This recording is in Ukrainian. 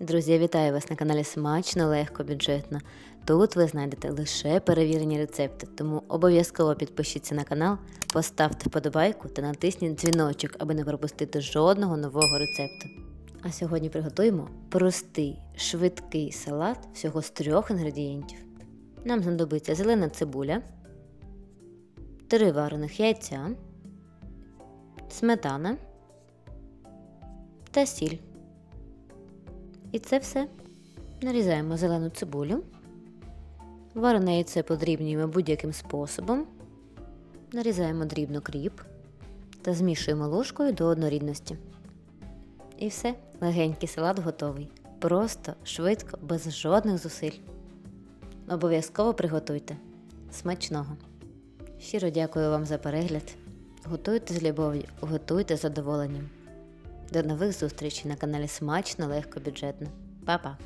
Друзі, вітаю вас на каналі Смачно, легко, бюджетно. Тут ви знайдете лише перевірені рецепти, тому обов'язково підпишіться на канал, поставте вподобайку та натисніть дзвіночок, аби не пропустити жодного нового рецепту. А сьогодні приготуємо простий, швидкий салат всього з трьох інгредієнтів. Нам знадобиться зелена цибуля, три варених яйця, сметана та сіль. І це все. Нарізаємо зелену цибулю. Варене яйце подрібнюємо будь-яким способом. Нарізаємо дрібно кріп та змішуємо ложкою до однорідності. І все, легенький салат готовий. Просто, швидко, без жодних зусиль. Обов'язково приготуйте. Смачного! Щиро дякую вам за перегляд. Готуйте з любов'ю, готуйте з задоволенням. До нових зустрічей на каналі Смачно, легко, бюджетно. Па-па!